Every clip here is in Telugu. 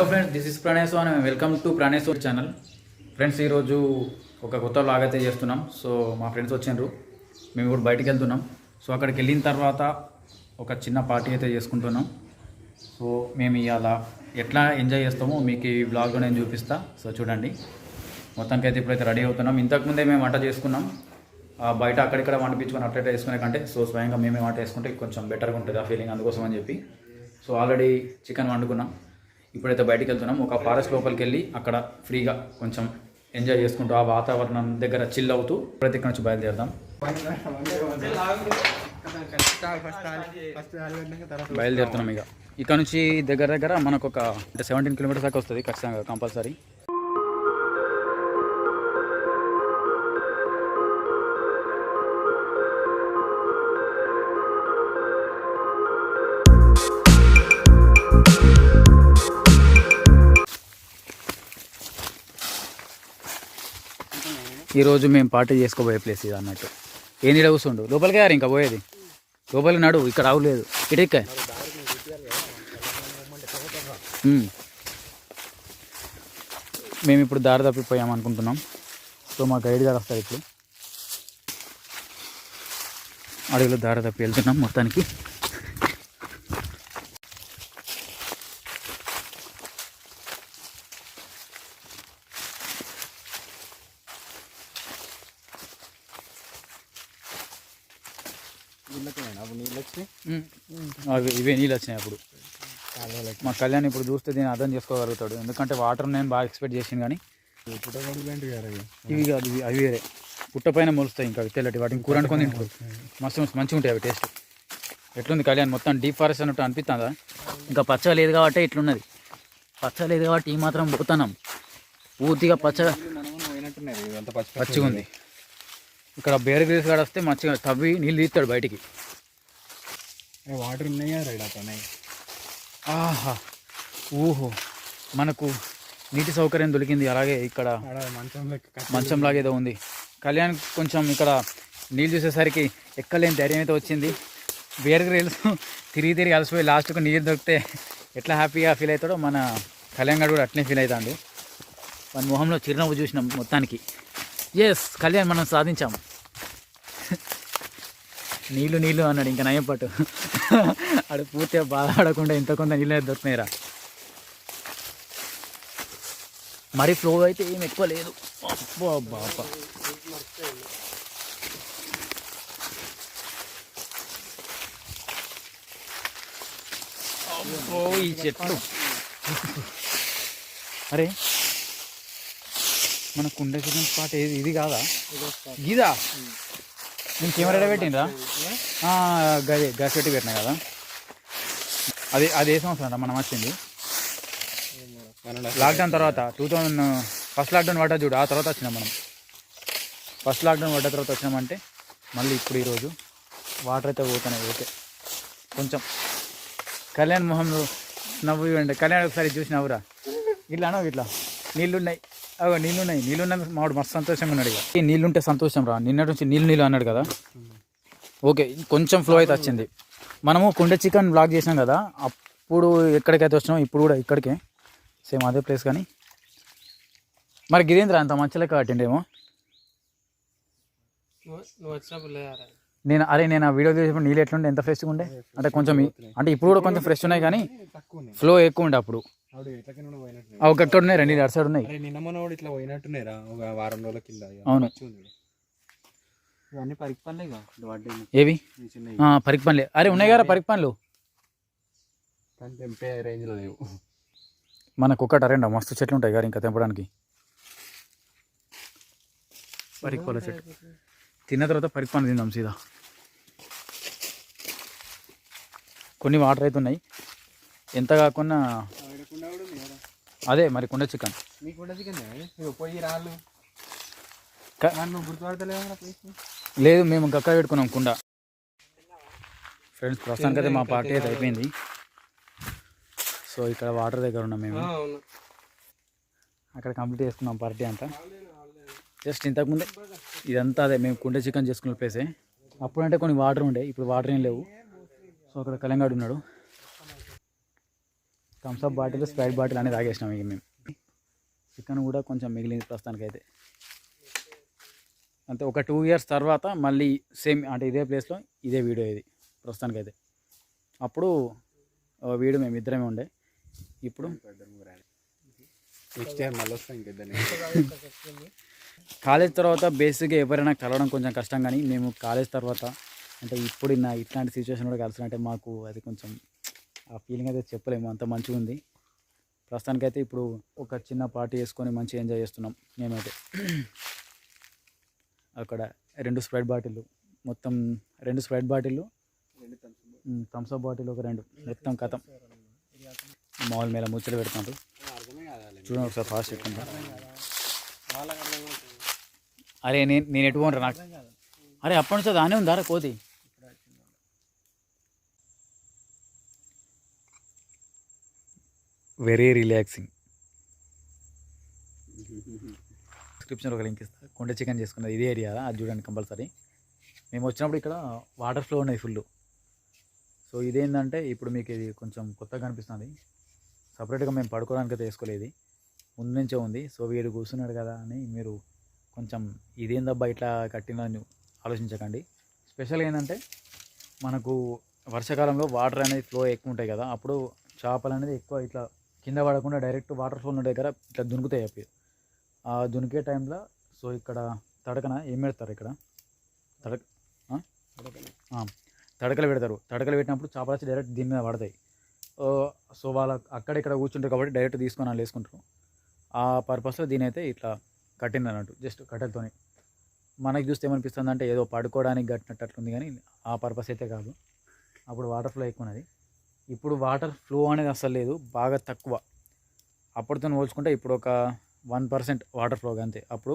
Hello friends this is Pranesh అని welcome to Pranesh channel friends ఈరోజు ఒక కొత్త లాగ్ అయితే చేస్తున్నాం. సో మా ఫ్రెండ్స్ వచ్చిండ్రు. మేము కూడా బయటికి వెళ్తున్నాం. సో అక్కడికి వెళ్ళిన తర్వాత ఒక చిన్న పార్టీ అయితే చేసుకుంటున్నాం. సో మేము ఇవాళ ఎట్లా ఎంజాయ్ చేస్తామో మీకు ఈ బ్లాగ్లో నేను చూపిస్తా. సో చూడండి. మొత్తానికి అయితే ఇప్పుడైతే రెడీ అవుతున్నాం. ఇంతకుముందే మేము వంట చేసుకున్నాం. ఆ, బయట అక్కడిక్కడ వండిపించుకొని అట్లయితే వేసుకునే కంటే సో స్వయంగా మేమే వంట వేసుకుంటే కొంచెం బెటర్గా ఉంటుంది ఆ ఫీలింగ్ అందుకోసం అని చెప్పి. సో ఆల్రెడీ చికెన్ వండుకున్నాం. ఇప్పుడైతే బయటకు వెళ్తున్నాం ఒక ఫారెస్ట్ లోపలికి వెళ్ళి అక్కడ ఫ్రీగా కొంచెం ఎంజాయ్ చేసుకుంటూ ఆ వాతావరణం దగ్గర చిల్ అవుతూ ప్రతి ఇక్కడ నుంచి బయలుదేరదాం. బయలుదేరుతున్నాం ఇక. ఇక్కడ నుంచి దగ్గర దగ్గర మనకు ఒక అంటే సెవెంటీన్ కిలోమీటర్స్ దాకా వస్తుంది ఖచ్చితంగా కంపల్సరీ. ఈరోజు మేము పార్టీ చేసుకోబోయే ప్లేస్ ఇది అన్నట్టు. ఏ నీడ కూర్చుండు? లోపలికి గారు ఇంకా పోయేది. లోపలికి నడు ఇక్కడ రావలేదు ఇటెక్కా మేము ఇప్పుడు దారి తప్పిపోయాం అనుకుంటున్నాం. సో మా గైడ్ గారు వస్తారు ఇప్పుడు. అడవిలో దారి తప్పి వెళ్తున్నాం మొత్తానికి. అవి ఇవే నీళ్ళు వచ్చినాయి అప్పుడు మా కళ్యాణ్ ఇప్పుడు చూస్తే దీన్ని అర్థం చేసుకోగలుగుతాడు. ఎందుకంటే వాటర్ నేను బాగా ఎక్స్పెక్ట్ చేసింది కానీ ఇవి కాదు ఇవి అవి వేరే. పుట్ట పైన మొలుస్తాయి ఇంకా తెల్లటి వాటిని కూర అనుకొని తింటారు. మస్తు మస్తు మంచిగా ఉంటాయి అవి టేస్ట్ ఎట్లుంది కళ్యాణ్? మొత్తం డీప్ ఫారెస్ట్ అన్నట్టు అనిపిస్తుందా? ఇంకా పచ్చ లేదు కాబట్టి ఇట్లున్నది. పచ్చ లేదు కాబట్టి ఈ మాత్రం పోతున్నాం పూర్తిగా పచ్చ పచ్చిగా ఉంది ఇక్కడ బేర గ్రీస్ కాడ వస్తే మంచిగా తవ్వి నీళ్ళు తీస్తాడు బయటికి. వాటర్ ఉన్నాయా? రైడ్ అతనే ఆహా. ఊహో. మనకు నీటి సౌకర్యం దొరికింది. అలాగే ఇక్కడ మంచం మంచం లాగేదో ఉంది. కళ్యాణ్ కొంచెం ఇక్కడ నీళ్ళు చూసేసరికి ఎక్కలేని ధైర్యం అయితే వచ్చింది. వేరుగా రీల్స్ తిరిగి తిరిగి అలసిపోయి లాస్ట్కు నీరు దొరికితే ఎట్లా హ్యాపీగా ఫీల్ అవుతాడో మన కళ్యాణ్ గారు కూడా అట్లనే ఫీల్ అవుతాడు. మన మొహంలో చిరునవ్వు చూసినాం మొత్తానికి. ఎస్ కళ్యాణ్ మనం సాధించాం. నీళ్ళు నీళ్ళు అన్నాడు ఇంకా నయం పట్టు. ఆడు పూర్తిగా బాధపడకుండా ఇంత కొంత నీళ్ళు దొరికినాయిరా. మరి ఫ్లో అయితే ఏం ఎక్కువ లేదు. అబ్బో అబ్బా అబ్బా. అబ్బో ఈ చెట్లు. అరే మన కుండ ఏది ఇది కాదా? గీదా? నేను కెమెరా పెట్టిండ్రా? గదే గ్యాస్ పెట్టి పెట్టినా కదా. అది అది ఏ సంవత్సరం రా మనం వచ్చింది లాక్డౌన్ తర్వాత టూ థౌజండ్ ఫస్ట్ లాక్డౌన్ పడ్డా చూడు ఆ తర్వాత వచ్చినాం మనం. ఫస్ట్ లాక్డౌన్ పడ్డ తర్వాత వచ్చినామంటే మళ్ళీ ఇప్పుడు ఈరోజు వాటర్ అయితే పోతున్నాయి ఓకే. కొంచెం కళ్యాణ్ మొహంలో నవ్వు ఇవ్వండి. కళ్యాణ్ ఒకసారి చూసి నవ్వురా ఇట్లా ఇట్లా? నీళ్ళున్నాయి అవ నీళ్ళున్నాయి. నీళ్ళున్న మావాడు మస్తు సంతోషంగా ఉన్నాడు ఇక ఈ నీళ్ళుంటే సంతోషం రా. నిన్నటి నుంచి నీళ్ళు నీళ్ళు అన్నాడు కదా. ఓకే కొంచెం ఫ్లో అయితే వచ్చింది. మనము కుండ చికెన్ బ్లాక్ చేసినాం కదా అప్పుడు ఎక్కడికైతే వచ్చినాం ఇప్పుడు కూడా ఇక్కడికే. సేమ్ అదే ప్లేస్ కానీ. మరి గిరీంద్ర అంత మంచి లెక్క కట్టిండేమో? నువ్వు వచ్చినప్పుడు లేదా నేను అరే నేను ఆ వీడియో తీసినప్పుడు నీళ్ళు ఎట్లుండే? ఎంత ఫ్రెష్గా ఉండే? అంటే కొంచెం అంటే ఇప్పుడు కూడా కొంచెం ఫ్రెష్ ఉన్నాయి కానీ ఫ్లో ఎక్కువ ఉండే అప్పుడు. ఒక ఉన్నాయి రెండు అటు సైడ్ ఉన్నాయి. నిన్న మొన్న ఇట్లా ఒక వారం రోజుల కింద. ఇక అవును. ఇవన్నీ పరికి పనులే ఏవి? పరికి పనులే అరే ఉన్నాయి కదా పరికి పనులు తెంపే రేంజ్లో లేవు. మనకు ఒక్కటి అరేండా మస్తు చెట్లు ఉంటాయి కదా ఇంకా తెంపడానికి. పరికి పళ్ళ చెట్టు. తిన్న తర్వాత పరికి పని తిందాం సీదా. కొన్ని వాటర్ అయితే ఉన్నాయి. ఎంత కాకుండా ఆడకుండా కూడా ఉంది కదా అదే మరి కుండ చికెన్. మీకు కూడా చికెన్ రాళ్ళు. లేదు మేము గక్క పెట్టుకున్నాం కుండ. ఫ్రెండ్స్ ప్రస్తుతానికి అయితే మా పార్టీ అయితే అయిపోయింది. సో ఇక్కడ వాటర్ దగ్గర ఉన్నాం మేము. అక్కడ కంప్లీట్ చేసుకున్నాం పార్టీ అంతా. జస్ట్ ఇంతకుముందే ఇదంతా అదే మేము కుండ చికెన్ చేసుకున్న ప్లేసే అప్పుడంటే కొన్ని వాటర్ ఉండే ఇప్పుడు వాటర్ ఏం లేవు. సో అక్కడ కలంగాడు ఉన్నాడు. థమ్స్అప్ బాటిల్ స్ప్రైట్ బాటిల్ అనేది తాగేసినాం ఇక మేము. చికెన్ కూడా కొంచెం మిగిలింది ప్రస్తుతానికి అయితే అంతే ఒక టూ ఇయర్స్ తర్వాత మళ్ళీ సేమ్ అంటే ఇదే ప్లేస్లో ఇదే వీడియో ఇది ప్రస్తుతానికి అయితే అప్పుడు వీడియో మేము ఇద్దరమే ఉండే. ఇప్పుడు నెక్స్ట్ ఇయర్ మళ్ళీ వస్తాం కాలేజ్ తర్వాత బేసిక్గా ఎవరైనా కలవడం కొంచెం కష్టం కానీ మేము కాలేజ్ తర్వాత అంటే ఇప్పుడు నా ఇట్లాంటి సిచ్యువేషన్ కూడా కలిసినట్టే మాకు అది కొంచెం ఆ ఫీలింగ్ అయితే చెప్పలేము. అంత మంచిగా ఉంది. ప్రస్తుతానికైతే ఇప్పుడు ఒక చిన్న పార్టీ వేసుకొని మంచిగా ఎంజాయ్ చేస్తున్నాం మేమైతే. అక్కడ రెండు స్ప్రైట్ బాటిల్ మొత్తం రెండు స్ప్రైట్ బాటిల్ థమ్స్అప్ బాటిల్ ఒక రెండు. మొత్తం కథం. మామూలు మీద ముచ్చట కాదాలి చూడండి ఒకసారి ఫాస్ట్ ఎక్కుంటా అరే నేను నేను ఎటు పోనరా నాకు. అరే అప్పటి నుంచి దానే ఉందారా కోతి? Very relaxing. డిస్క్రిప్షన్లో ఒక లింక్ ఇస్తా. కొండ చికెన్ చేసుకున్నది ఇదే ఏరియా అది చూడండి కంపల్సరీ. మేము వచ్చినప్పుడు ఇక్కడ వాటర్ ఫ్లో ఉన్నాయి ఫుల్ సో ఇదేంటంటే ఇప్పుడు మీకు ఇది కొంచెం కొత్తగా అనిపిస్తుంది. సపరేట్గా మేము పడుకోవడానికి అయితే వేసుకోలేదు. ముందు నుంచే ఉంది. సో వీడు కూర్చున్నాడు కదా అని మీరు కొంచెం ఇదేందబ్బా ఇట్లా కట్టినని ఆలోచించకండి. స్పెషల్ ఏంటంటే మనకు వర్షాకాలంలో వాటర్ అనేది ఫ్లో ఎక్కువ ఉంటాయి కదా అప్పుడు చేపలు అనేది ఎక్కువ ఇట్లా కింద పడకుండా డైరెక్ట్ వాటర్ ఫ్లో ఉన్న దగ్గర ఇట్లా దునుకుతాయి అవి ఆ దునికే టైంలో సో ఇక్కడ తడకన? ఏం పెడతారు ఇక్కడ? తడక తడకలు. పెడతారు. తడకలు పెట్టినప్పుడు చేపలు వచ్చి డైరెక్ట్ దీని మీద పడతాయి. సో వాళ్ళ అక్కడ ఇక్కడ కూర్చుంటారు కాబట్టి డైరెక్ట్ తీసుకొని వాళ్ళు వేసుకుంటారు. ఆ పర్పస్లో దీని అయితే ఇట్లా కట్టింది అన్నట్టు జస్ట్ కట్టెలతోని. మనకి చూస్తే ఏమనిపిస్తుంది అంటే ఏదో పడుకోవడానికి కట్టినట్టు అట్లుంది కానీ ఆ పర్పస్ అయితే కాదు. అప్పుడు వాటర్ ఫ్లో ఎక్కువ ఉన్నది. ఇప్పుడు వాటర్ ఫ్లో అనేది అసలు లేదు బాగా తక్కువ. అప్పటితో పోల్చుకుంటే ఇప్పుడు ఒక వన్ పర్సెంట్ వాటర్ ఫ్లో అంతే. అప్పుడు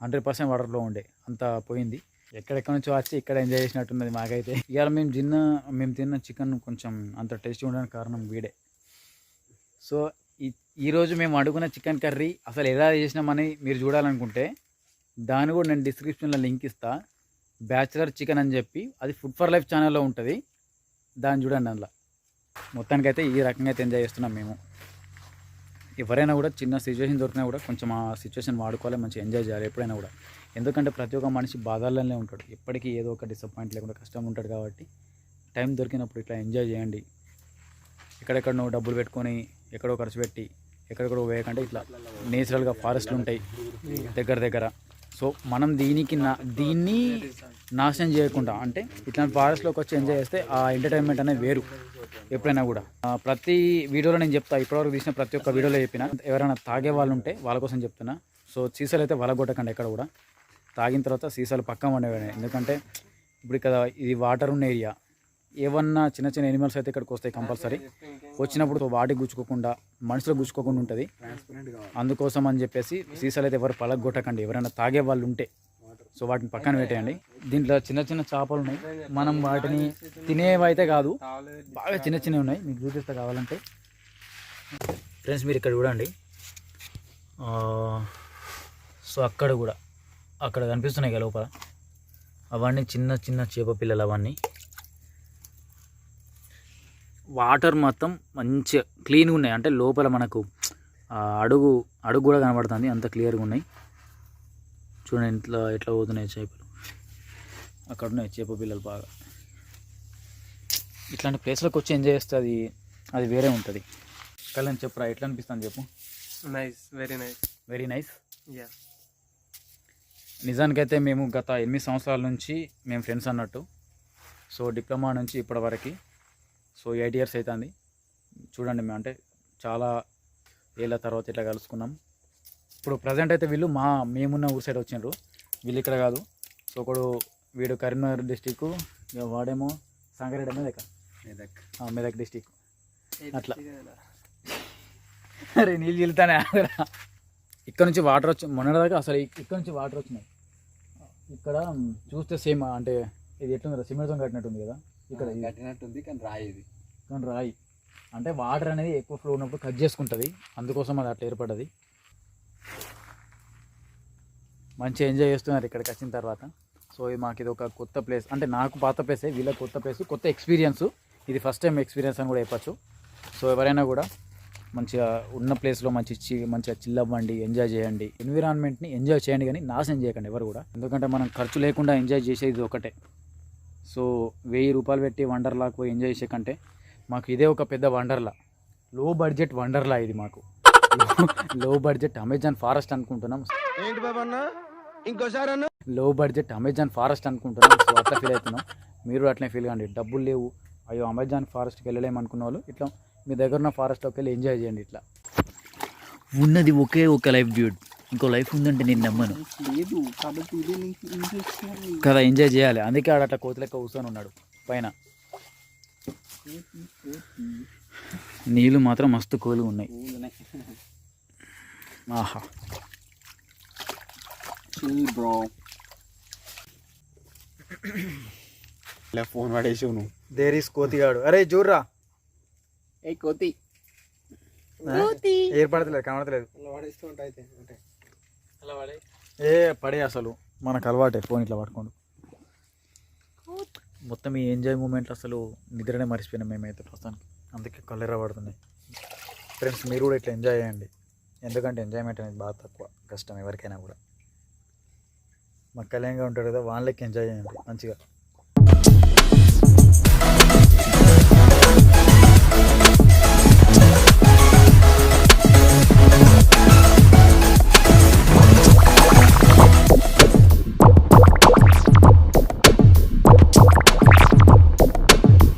హండ్రెడ్ పర్సెంట్ వాటర్ ఫ్లో ఉండే అంత పోయింది. ఎక్కడెక్కడ నుంచో వచ్చి ఇక్కడ ఎంజాయ్ చేసినట్టున్నది మాకైతే. ఇవాళ మేము తిన్న మేము తిన్న చికెన్ కొంచెం అంత టేస్టీ ఉండడానికి కారణం వీడే. సో ఈ ఈరోజు మేము అడుగున్న చికెన్ కర్రీ అసలు ఎలా చేసినామని మీరు చూడాలనుకుంటే దాన్ని కూడా నేను డిస్క్రిప్షన్లో లింక్ ఇస్తా. బ్యాచిలర్ చికెన్ అని చెప్పి అది ఫుడ్ ఫర్ లైఫ్ ఛానల్లో ఉంటుంది. దాన్ని చూడండి అందులో. మొత్తానికైతే ఈ రకంగా అయితే ఎంజాయ్ చేస్తున్నాం మేము. ఎవరైనా కూడా చిన్న సిచ్యువేషన్ దొరికినా కూడా కొంచెం ఆ సిచ్యువేషన్ వాడుకోవాలి మంచిగా ఎంజాయ్ చేయాలి ఎప్పుడైనా కూడా. ఎందుకంటే ప్రతి ఒక్క మనిషి బాధల్లోనే ఉంటాడు. ఎప్పటికీ ఏదో ఒక డిసప్పాయింట్ లేకుండా కష్టం ఉంటాడు కాబట్టి టైం దొరికినప్పుడు ఇట్లా ఎంజాయ్ చేయండి. ఎక్కడెక్కడో డబ్బులు పెట్టుకొని ఎక్కడో ఖర్చు పెట్టి ఎక్కడెక్కడో వేయకంటే ఇట్లా నేచురల్గా ఫారెస్ట్లు ఉంటాయి. దగ్గర దగ్గర. సో మనం దీనికి నా దీన్ని నాశనం చేయకుండా అంటే ఇట్లాంటి ఫారెస్ట్లోకి వచ్చి ఎంజాయ్ చేస్తే ఆ ఎంటర్టైన్మెంట్ అనేది వేరు ఎప్పుడైనా కూడా. ప్రతి వీడియోలో నేను చెప్తా ఇప్పటివరకు తీసిన ప్రతి ఒక్క వీడియోలో చెప్పిన ఎవరైనా తాగే వాళ్ళు ఉంటే వాళ్ళ కోసం చెప్తున్నా. సో సీసాలు అయితే వలగొట్టకండి ఎక్కడ కూడా. తాగిన తర్వాత సీసాలు పక్కన ఉండేవి ఎందుకంటే ఇప్పుడు కదా ఇది వాటర్ ఉన్న ఏరియా ఏమన్నా చిన్న చిన్న ఎనిమల్స్ అయితే ఇక్కడికి వస్తాయి కంపల్సరీ. వచ్చినప్పుడు వాటికి గుచ్చుకోకుండా మనుషులకు గుచ్చుకోకుండా ఉంటుంది. అందుకోసం అని చెప్పేసి సీసాలు అయితే ఎవరు పలగొట్టకండి. ఎవరైనా తాగే వాళ్ళు ఉంటే సో వాటిని పక్కన పెట్టేయండి. దీంట్లో చిన్న చిన్న చేపలు ఉన్నాయి. మనం వాటిని తినేవైతే కాదు బాగా చిన్న చిన్నవి ఉన్నాయి. మీకు చూపిస్తే కావాలంటే. ఫ్రెండ్స్ మీరు ఇక్కడ చూడండి. సో అక్కడ కూడా అక్కడ కనిపిస్తున్నాయి కదా లోపల. అవన్నీ చిన్న చిన్న చేప పిల్లలు అవన్నీ. వాటర్ మొత్తం మంచిగా క్లీన్గా ఉన్నాయి. అంటే లోపల మనకు అడుగు అడుగు కూడా కనబడుతుంది. అంత క్లియర్గా ఉన్నాయి. చూడండి ఇట్లా ఎట్లా పోతున్నాయి చేపలు. అక్కడ ఉన్నాయి చేప పిల్లలు బాగా. ఇట్లాంటి ప్లేస్లోకి వచ్చి ఎంజాయ్ చేస్తే అది అది వేరే ఉంటుంది. కళ్యాణ్ చెప్పురా ఎట్లా అనిపిస్తుంది చెప్పు? Nice very nice very nice yeah నిజానికైతే మేము గత ఎనిమిది సంవత్సరాల నుంచి మేము ఫ్రెండ్స్ అన్నట్టు. సో డిప్లొమా నుంచి ఇప్పటి సో ఎయిట్ ఇయర్స్ అవుతుంది. చూడండి మేము అంటే చాలా ఏళ్ళ తర్వాత ఇట్లా కలుసుకున్నాం. ఇప్పుడు ప్రజెంట్ అయితే వీళ్ళు మా మేమున్న ఊరు సైడ్ వచ్చిండ్రు. వీళ్ళు ఇక్కడ కాదు. సో ఒకడు వీడు కరీంనగర్ డిస్టిక్ వాడేమో సంగారెడ్డి మెదక్. మెదక్ మెదక్ డిస్టిక్ అట్లా. అరే నీళ్ళు చిల్తానే ఇక్కడ నుంచి వాటర్ వచ్చి మొన్నటిదాకా అసలు ఇక్- ఇక్కడ నుంచి వాటర్ వచ్చినాయి. ఇక్కడ చూస్తే సేమ్ అంటే ఇది ఎట్లుంది సిమెంట్తో కట్టినట్టుంది కదా. ఇక్కడ. కట్టినట్టుంది కానీ రాయి ఇది. కానీ రాయి. అంటే వాటర్ అనేది ఎక్కువ ఫ్లో ఉన్నప్పుడు కట్ చేసుకుంటుంది. అందుకోసం అది అట్లా ఏర్పడ్డది. మంచిగా ఎంజాయ్ చేస్తున్నారు ఇక్కడికి వచ్చిన తర్వాత. సో ఇది మాకు ఇది ఒక కొత్త ప్లేస్ అంటే నాకు పాత ప్లేసే వీళ్ళకి కొత్త ప్లేస్ కొత్త ఎక్స్పీరియన్స్ ఇది ఫస్ట్ టైం ఎక్స్పీరియన్స్ అని కూడా చెప్పచ్చు. సో ఎవరైనా కూడా మంచిగా ఉన్న ప్లేస్లో మంచి చి మంచిగా చిల్ అవ్వండి ఎంజాయ్ చేయండి. ఎన్విరాన్మెంట్ని ఎంజాయ్ చేయండి కానీ నాశనం చేయకండి ఎవరు కూడా. ఎందుకంటే మనం ఖర్చు లేకుండా ఎంజాయ్ చేసేది ఒకటే. సో వెయ్యి రూపాయలు పెట్టి వండర్లాకి పోయి ఎంజాయ్ చేసే కంటే మాకు ఇదే ఒక పెద్ద వండర్లా. లో బడ్జెట్ వండర్లా ఇది మాకు. లో బడ్జెట్ అమెజాన్ ఫారెస్ట్ అనుకుంటున్నాం. ఇంకోసారి అన్న? లో బడ్జెట్ అమెజాన్ ఫారెస్ట్ అనుకుంటున్నాం. సో అట్లా ఫీల్ అవుతున్నాం. మీరు అట్లనే ఫీల్ కాండి. డబ్బులు లేవు. అయ్యో అమెజాన్ ఫారెస్ట్కి వెళ్ళలేము అనుకున్న వాళ్ళు ఇట్లా మీ దగ్గర ఉన్న ఫారెస్ట్లోకి వెళ్ళి ఎంజాయ్ చేయండి ఇట్లా. ఉన్నది ఒకే ఒక లైఫ్ డ్యూడ్ ఇంకో లైఫ్ ఉందంటే నేను నమ్మను. లేదు కాబట్టి ఇదే నీకు ఇంజెక్షన్ కదా ఎంజాయ్ చేయాలి. అందుకే ఆడ అట్లా కోతి లెక్క కూర్చొని ఉన్నాడు పైన. నీళ్ళు మాత్రం మస్తు కూలుగా ఉన్నాయి. ఆహా. బ్రో ఇలా ఫోన్ పడేసావు నువ్వు. దేర్ ఈస్ కోతిగాడు. అరే చూర్రా ఏ కోతి. ఏర్పడతలేదు కనబడతలేదు. ఇలా పడేస్తూ ఉంటా అయితే అంటే. ఏ పడే అసలు. మనకు అలవాటే ఫోన్ ఇట్లా పట్టుకోండు మొత్తం ఈ ఎంజాయ్ మూమెంట్లు అసలు నిద్రనే మర్చిపోయినాం మేమైతే ప్రస్తుతానికి. అందుకే కళ్ళెర పడుతున్నాయి. ఫ్రెండ్స్ మీరు కూడా ఇట్లా ఎంజాయ్ చేయండి. ఎందుకంటే ఎంజాయ్మెంట్ అనేది బాగా తక్కువ. కష్టం ఎవరికైనా కూడా. మా కళ్యాణంగా ఉంటాడు కదా వాళ్ళకి ఎంజాయ్ చేయండి. మంచిగా.